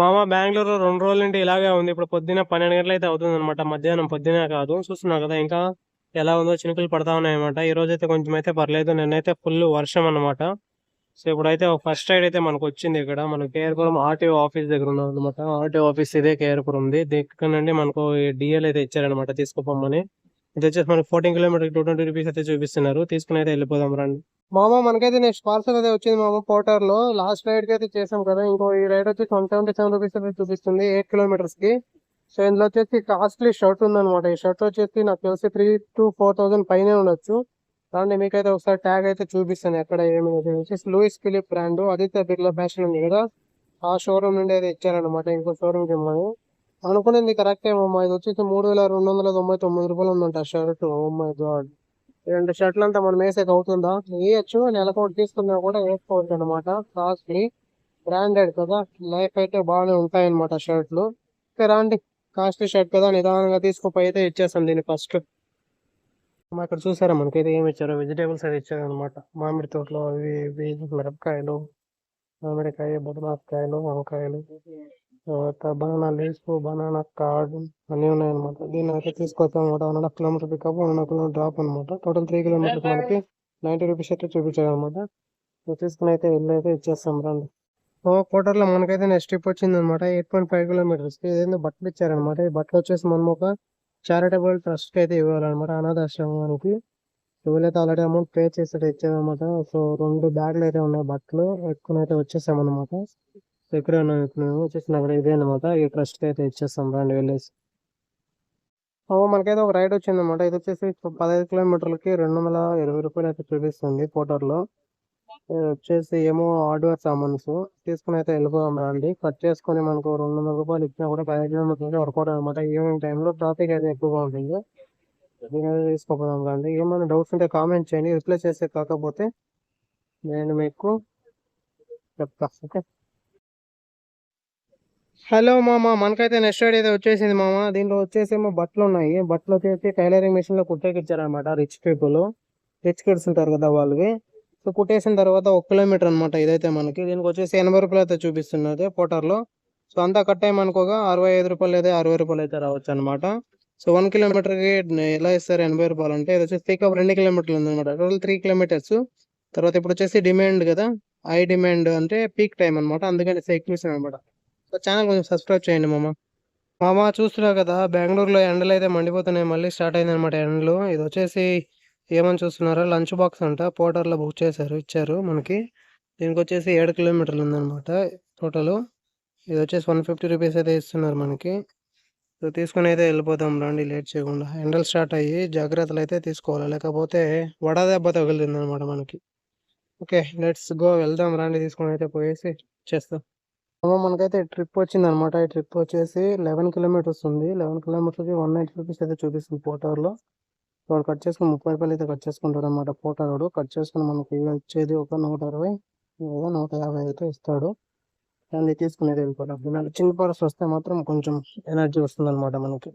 మామ బెంగళూరు రెండు రోజుల నుండి ఇలాగే ఉంది. ఇప్పుడు పొద్దున పన్నెండు గంటలు అయితే అవుతుంది అనమాట మధ్యాహ్నం పొద్దునే కాదు. చూస్తున్నావు కదా ఇంకా ఎలా ఉందో చినుకులు పడతా ఉన్నాయన్నమాట. ఈ రోజు అయితే కొంచెం అయితే పర్లేదు. నిన్నైతే ఫుల్ వర్షం అన్నమాట సో ఇప్పుడైతే ఫస్ట్ రైడ్ అయితే మనకు వచ్చింది ఇక్కడ. మన కేఆర్పురం ఆర్టీఓ ఆఫీస్ దగ్గర ఉన్నాం అనమాట ఆర్టీఓ ఆఫీస్ ఇదే కేఆర్పురం ఉంది. దగ్గర నుండి మనకు డిఎల్ అయితే ఇచ్చారనమాట తీసుకుపోమని. ఇది వచ్చేసి మనకి fourteen kilometer two twenty rupees అయితే చూపిస్తున్నారు. తీసుకుని అయితే వెళ్ళిపోదాం రండి. మామ మనకైతే నెక్స్ట్ పార్సల్ అయితే వచ్చింది మామ పోటర్లో లాస్ట్ రైడ్కి అయితే చేసాం కదా ఇంకో ఈ రైడ్ వచ్చేసి వన్ సెవెంటీ సెవెన్ రూపీస్ అయితే చూపిస్తుంది ఎయిట్ కిలోమీటర్స్కి. సో ఇందులో వచ్చేసి కాస్ట్లీ షర్ట్ ఉందన్నమాట. ఈ షర్ట్ వచ్చేసి నాకు తెలిసి త్రీ టు ఫోర్ థౌసండ్ పైనే ఉండొచ్చు. దాన్ని మీకైతే ఒకసారి ట్యాగ్ అయితే చూపిస్తాను ఎక్కడ ఏమి అనేది. వచ్చేసి Louis Philippe brand Aditya Birla fashion ఉంది కదా. ఆ షోరూమ్ నుండి అయితే ఇచ్చారనమాట ఇంకో షోరూమ్కి అనుకునేది కరెక్ట్ ఏమమ్మా ఇది వచ్చేసి మూడు వేల రెండు వందల తొంభై తొమ్మిది రూపాయలు ఉందంట షర్ట్ ఓ మై గాడ్ రెండు షర్ట్లు అంతా మనం వేసేకి అవుతుందా? వేయచ్చు. నెలకు తీసుకున్నా కూడా వేసుకోవచ్చు అనమాట కాస్ట్లీ బ్రాండెడ్ కదా. లైఫ్ అయితే బాగానే ఉంటాయన్నమాట షర్ట్లు ఓకే రాండి. కాస్ట్లీ షర్ట్ కదా. నిదానంగా తీసుకుపోయి అయితే ఇచ్చేస్తాం దీన్ని ఫస్ట్ ఇక్కడ చూసారా మనకైతే ఏమి ఇచ్చారో? వెజిటేబుల్స్ అయితే ఇచ్చారు అనమాట మామిడి తోటలో అవి ఇవి మిరపకాయలు మామిడికాయ బుధనాకాయలు వంకాయలు. తర్వాత బనానా లేసు బనానా కార్డ్ అన్నీ ఉన్నాయన్నమాట. దీన్ని అయితే తీసుకొస్తాం అనమాట one half kilometer pickup one and kilometer drop అనమాట టోటల్ త్రీ కిలోమీటర్స్ మనకి నైంటీ రూపీస్ అయితే చూపించారు అనమాట తీసుకుని అయితే ఇల్లు అయితే ఇచ్చేస్తాం రండి. ఓ కోటర్లో మనకైతే నెక్స్ట్ ట్రిప్ వచ్చింది అనమాట ఎయిట్ పాయింట్ ఫైవ్ కిలోమీటర్స్ ఇదేందో బట్టలు ఇచ్చారనమాట ఈ బట్టలు వచ్చేసి మనం ఒక చారిటబుల్ ట్రస్ట్కి అయితే ఇవ్వాలన్నమాట అనాథాశ్రమానికి. వీళ్ళైతే ఆల్రెడీ అమౌంట్ పే చేసేట ఇచ్చారనమాట సో రెండు బ్యాగ్లు అయితే ఉన్నాయి బట్టలు. ఎక్కువ అయితే వచ్చేసామన్నమాట. సో ఇక్కడే వచ్చేసిన వచ్చేసి అక్కడ ఇదే అనమాట ఈ ట్రస్ట్కి అయితే ఇచ్చేస్తాం రండి వెళ్ళేసి ఓ మనకైతే ఒక రైడ్ వచ్చింది అనమాట ఇది వచ్చేసి పదహైదు కిలోమీటర్లకి రెండు వందల ఇరవై రూపాయలు అయితే చూపిస్తుంది పోటర్లో వచ్చేసి ఏమో హార్డ్వేర్ సామాన్స్ తీసుకుని అయితే వెళ్ళిపోదాం రండి. కట్ చేసుకొని మనకు రెండు వందల రూపాయలు ఇచ్చినా కూడా పదిహేను కిలోమీటర్లు వర్కౌట్ అనమాట ఈవినింగ్ టైంలో ట్రాఫిక్ అయితే ఎక్కువగా ఉంటుంది. దీని తీసుకోపోదాం రండి. ఏమైనా డౌట్స్ ఉంటే కామెంట్ చేయండి. రిప్లై చేసే కాకపోతే నేను మీకు చెప్తా. ఓకే? హలో మామ మనకైతే నెక్స్ట్ రైడ్ అయితే వచ్చేసింది మామ. దీంట్లో వచ్చేసేమో బట్టలు ఉన్నాయి. బట్టలు వచ్చేసి టైలరింగ్ మిషన్లో కుట్టేకి ఇచ్చారనమాట రిచ్ పీపుల్ రిచ్ కిడ్స్ ఉంటారు కదా వాళ్ళకి సో కుట్టేసిన తర్వాత ఒక కిలోమీటర్ అనమాట ఇదైతే మనకి. దీనికి వచ్చేసి ఎనభై రూపాయలు అయితే చూపిస్తున్నది పోటర్లో సో అంతా కట్ అయ్యమనుకోగా అరవై ఐదు రూపాయలు అయితే అరవై రూపాయలు అయితే రావచ్చు అనమాట సో వన్ కిలోమీటర్కి ఎలా ఇస్తారు ఎనభై రూపాయలు అంటే ఇది వచ్చేసి పికప్ రెండు కిలోమీటర్లు ఉందన్నమాట టోటల్ త్రీ కిలోమీటర్స్ తర్వాత ఇప్పుడు వచ్చేసి డిమాండ్ కదా. హై డిమాండ్ అంటే పీక్ టైం అనమాట అందుకని ఎక్కువ అనమాట ఛానల్ కొంచెం సబ్స్క్రైబ్ చేయండి మామ. మామ చూస్తున్నావు కదా బెంగళూరులో ఎండలు అయితే మండిపోతున్నాయి మళ్ళీ స్టార్ట్ అయింది అనమాట ఎండలు. ఇది వచ్చేసి ఏమని చూస్తున్నారా లంచ్ బాక్స్ అంట పోర్టర్లో బుక్ చేశారు ఇచ్చారు మనకి. దీనికి వచ్చేసి ఏడు కిలోమీటర్లు ఉందన్నమాట టోటల్. ఇది వచ్చేసి వన్ ఫిఫ్టీ రూపీస్ అయితే ఇస్తున్నారు మనకి. సో తీసుకుని అయితే వెళ్ళిపోతాం రండి లేట్ చేయకుండా. ఎండలు స్టార్ట్ అయ్యి జాగ్రత్తలు అయితే తీసుకోవాలి లేకపోతే వడదెబ్బ తగులుతుంది అనమాట మనకి. ఓకే లెట్స్ గో వెళ్దాం రండి తీసుకొని అయితే పోయేసి చేస్తాం. అమ్మ మనకైతే ట్రిప్ వచ్చింది అనమాట ఈ ట్రిప్ వచ్చేసి లెవెన్ కిలోమీటర్స్ ఉంది. లెవెన్ కిలోమీటర్కి వన్ నైన్టీ రూపీస్ అయితే చూపిస్తుంది పోటార్లో. వాడు కట్ చేసుకుని ముప్పై రూపాయలు అయితే కట్ చేసుకుంటాడు అనమాట పోటాడు కట్ చేసుకుని మనకి వచ్చేది ఒక నూట అరవై లేదా నూట యాభై అయితే ఇస్తాడు. దాన్ని తీసుకునేది వెళ్ళిపోవడం చిన్న పర్స్ వస్తే మాత్రం కొంచెం ఎనర్జీ వస్తుంది అనమాట మనకి.